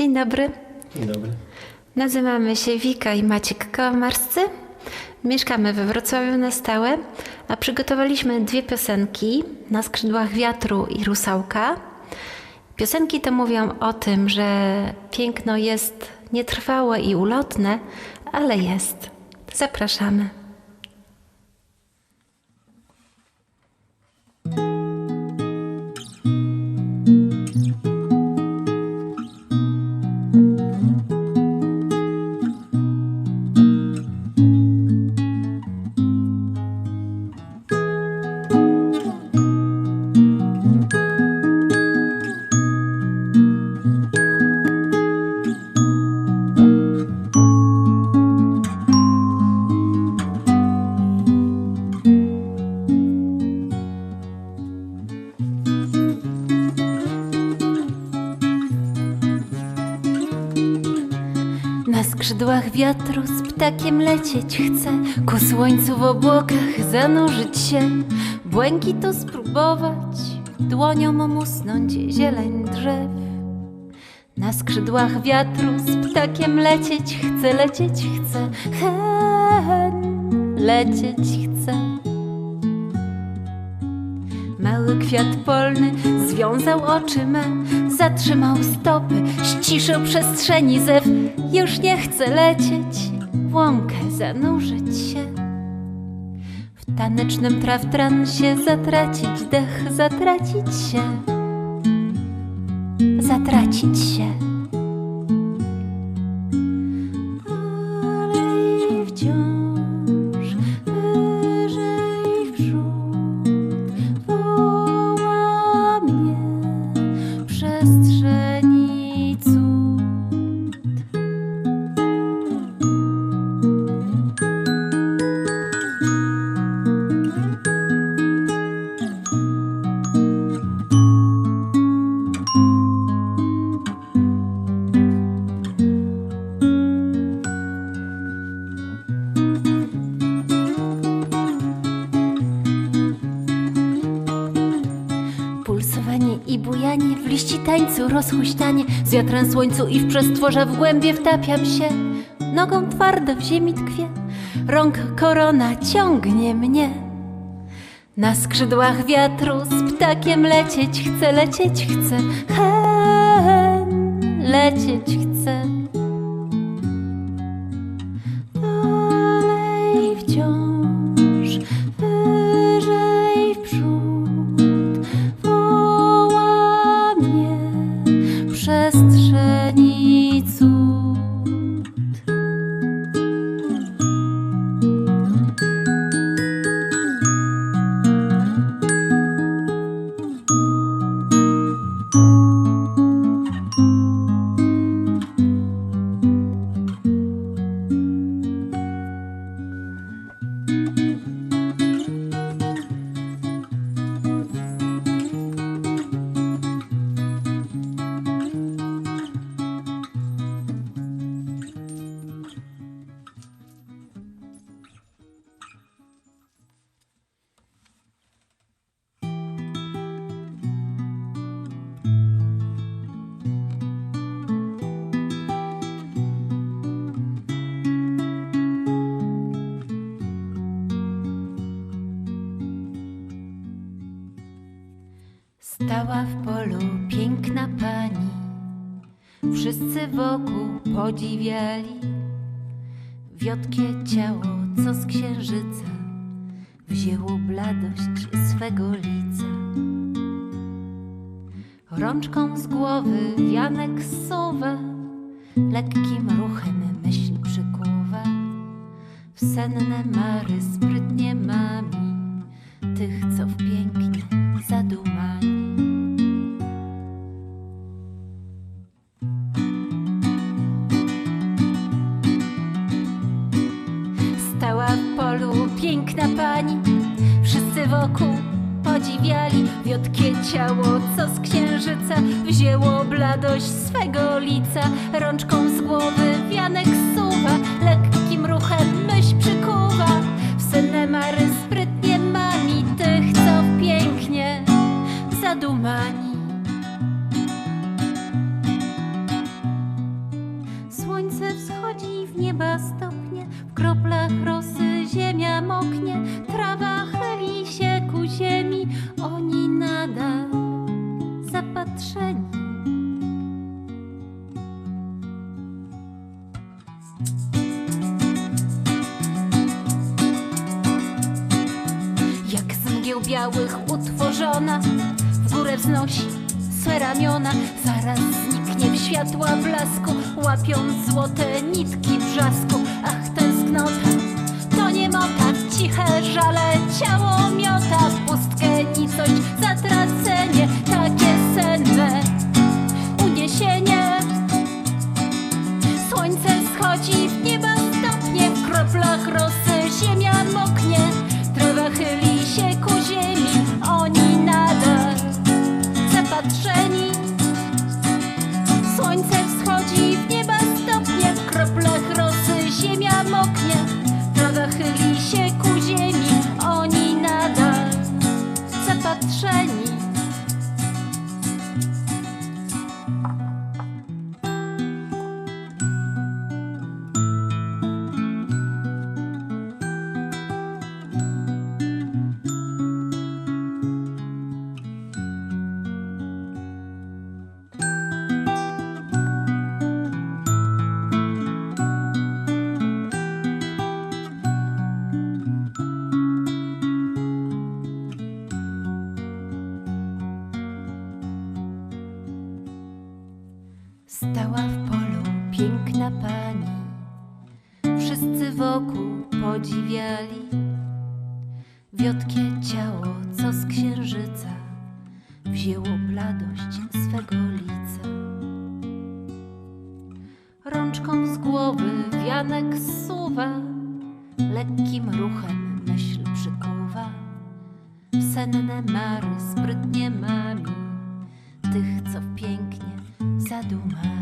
Dzień dobry. Dzień dobry. Nazywamy się Wika i Maciek Kołamarscy. Mieszkamy we Wrocławiu na stałe, a przygotowaliśmy dwie piosenki na skrzydłach wiatru i rusałka. Piosenki te mówią o tym, że piękno jest nietrwałe i ulotne, ale jest. Zapraszamy. Skrzydłach wiatru z ptakiem lecieć chcę, ku słońcu w obłokach zanurzyć się, błękitu spróbować, dłonią musnąć zieleń drzew. Na skrzydłach wiatru z ptakiem lecieć chcę, lecieć chcę, hen, lecieć chcę. Mały kwiat polny związał oczy zatrzymał stopy, ściszył przestrzeni zew. Już nie chcę lecieć, w łąkę zanurzyć się. W tanecznym trawtransie zatracić dech, zatracić się. Zatracić się. Tańcu, rozhuśtanie z wiatrem słońcu i w przestworze w głębie wtapiam się. Nogą twardo w ziemi tkwię, rąk korona ciągnie mnie. Na skrzydłach wiatru z ptakiem lecieć chcę, lecieć chcę, hen, lecieć chcę. Stała w polu piękna pani, wszyscy wokół podziwiali wiotkie ciało, co z księżyca wzięło bladość swego lica. Rączką z głowy wianek suwa, lekkim ruchem myśl przykuwa. W senne mary sprytnie mami tych, co w pięknie zadumani. Stała w polu piękna pani, wszyscy wokół podziwiali wiotkie ciało, co z księżyca wzięło bladość swego lica. Rączką z głowy wianek białych utworzona. W górę wznosi swe ramiona, zaraz zniknie w światła blasku, łapiąc złote nitki brzasku. Ach, tęsknota, piękna pani, wszyscy wokół podziwiali wiotkie ciało, co z księżyca wzięło bladość swego lica. Rączką z głowy wianek zsuwa, lekkim ruchem myśl przykuwa. Senne mary sprytnie mami tych, co w pięknie zadumali.